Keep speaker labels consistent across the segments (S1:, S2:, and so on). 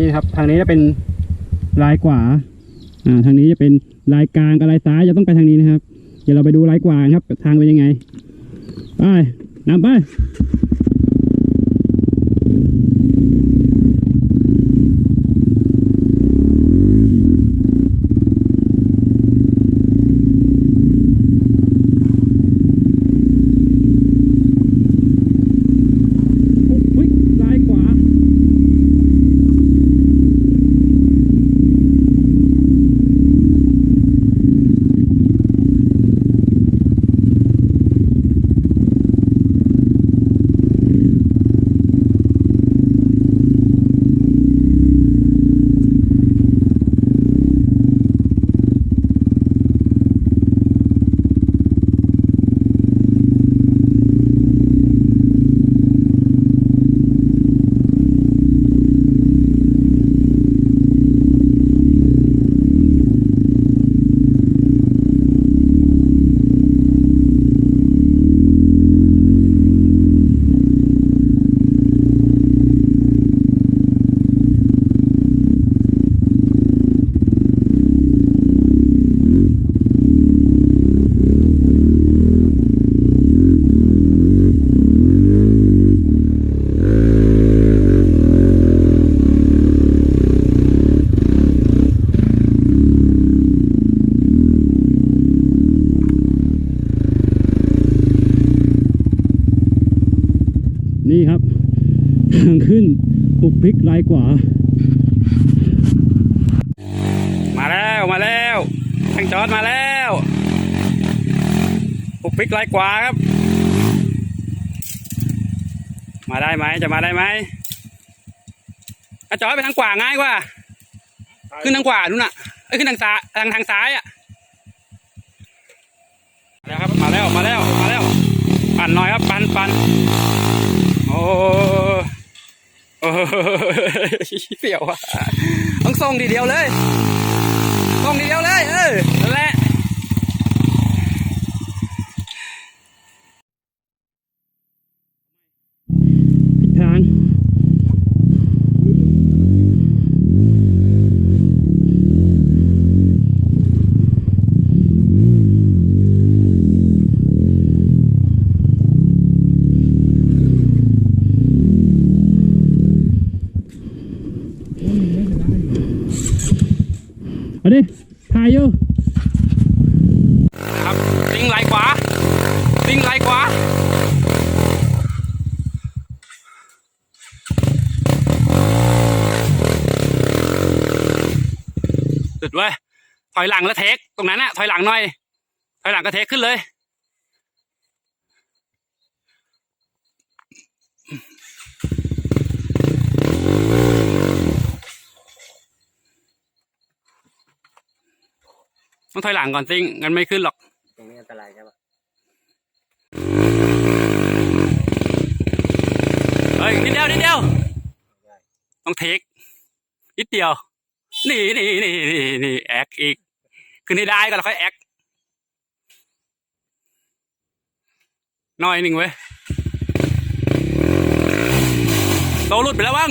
S1: นี่ครับ ทางนี้จะเป็นลายขวา อ่า ทางนี้จะเป็นลายกลางกับลายซ้ายจะต้องไปทางนี้นะครับ เดี๋ยวเราไปดูลายขวาครับ ทางเป็นยังไง ไปนำไป อุ๊ยลายขวา นี่ครับ ทางขึ้นปุกพลิกลายขวามาแล้วมาแล้วแข่งจอดมาแล้วปุกพลิกลายขวาครับ มาได้ไหมจะมาได้ไหมอาจอดไปทางขวาง่ายกว่า ขึ้นทางขวานู่นน่ะเอ้ยขึ้นทางซ้ายทางทางซ้ายอะมาแล้วครับมาแล้วมาแล้วมาแล้วปั่นหน่อยครับปั่นปั่นโอ้ โอ้เสียวอะต้องส่งทีเดียวเลยส่งทีเดียวเลย เออนั่นแหละ เอาดิถ่ายอยู่ครับลิงไหลขวาลิงไหลขวาสุดเว้ยถอยหลังแล้วเทคตรงนั้นน่ะถอยหลังหน่อยถอยหลังก็เทคขึ้นเลย ต้องถอยหลังก่อนซิงงั้นไม่ขึ้นหรอก
S2: ตรงนี้อันตรายใช่ปะ
S1: เฮ้ยนิดเดียวนิดเดียวต้องเทคนิดเดียวนี่นี่นี่นี่นี่แอคอีกขึ้นให้ได้ก็แล้วค่อยแอคหน้อยหนึ่งเว้ยโตหลุดไปแล้วบ้าง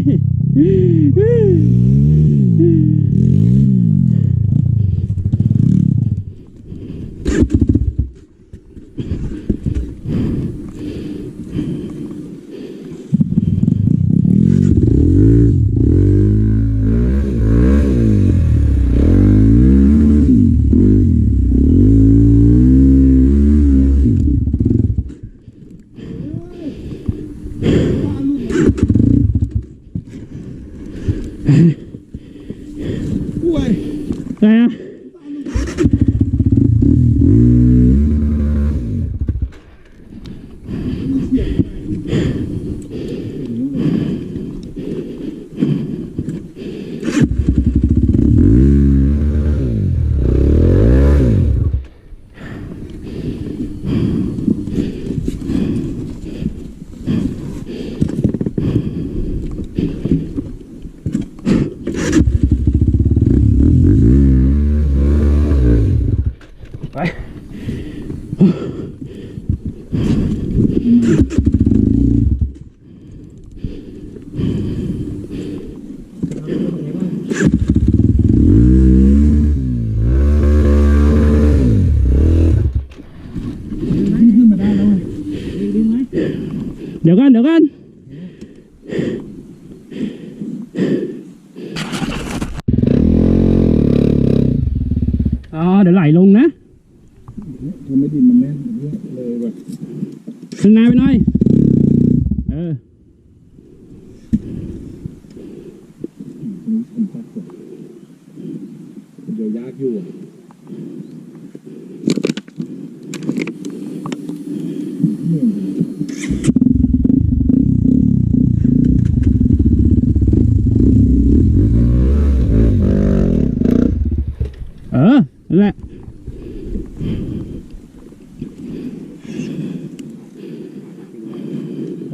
S2: อ
S1: được con được con đó ờ, để lại luôn đó วไหลลงนะ
S2: ทำไม่ดินมันแน่นเลยแบบ
S1: ขึ้นหน้าไปหน่อย เออ
S2: ผมตัดก่อนเดี๋ยวยากอยู่อะ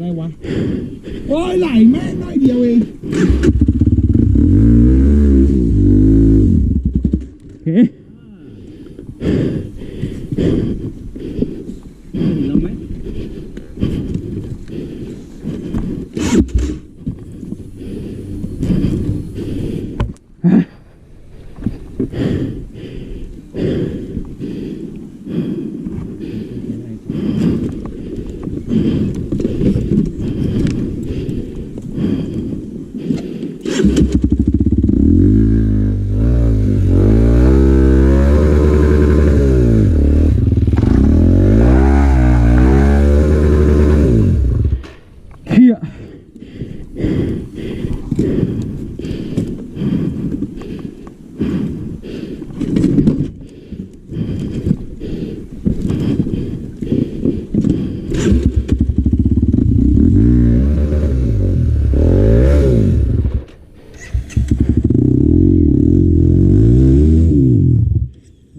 S1: ก็ได้วะ
S2: โอ้ยไหลแม่น้อยเดียวเอง
S1: โอเคลงไหมเฮีย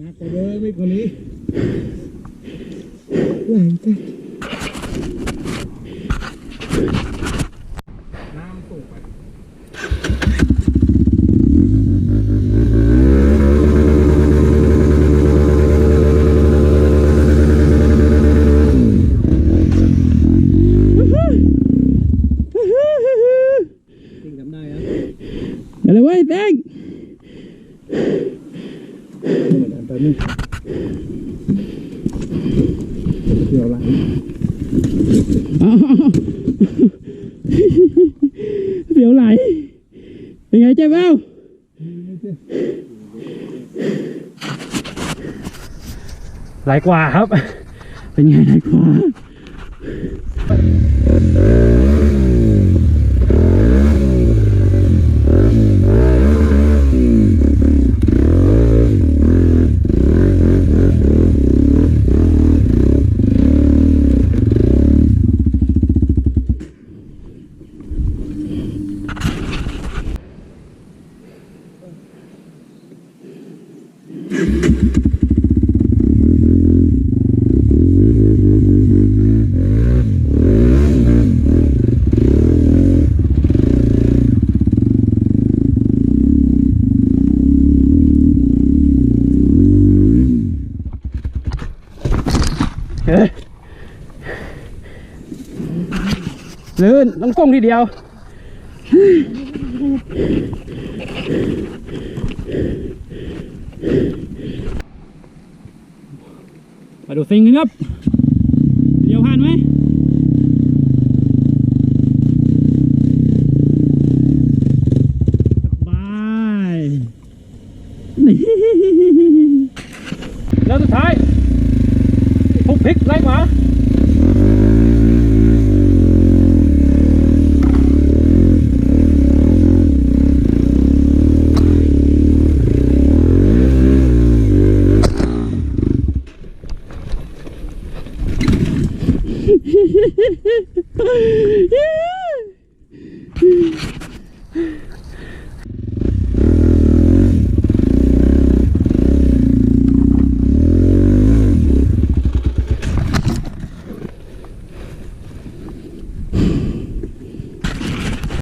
S2: นักกว่าเดิมอีกคนนี้ไหลจ้ะน้ำสูงไป
S1: จริงทำได้นะเดี๋ยวเลยเว้ยแตง
S2: เหมือนกันแป๊บนึงเดี๋ยวหลัง
S1: อ้าว เสียวไหล เป็นไงเจ๊เบ้าไหลกว่าครับ เป็นไงไหลกว่า ลื่นต้องส่งทีเดียว มาดูซิงกันครับ เดียวผ่านไหมบายแล้วสุดท้ายพวกพิษอะไรมา yeah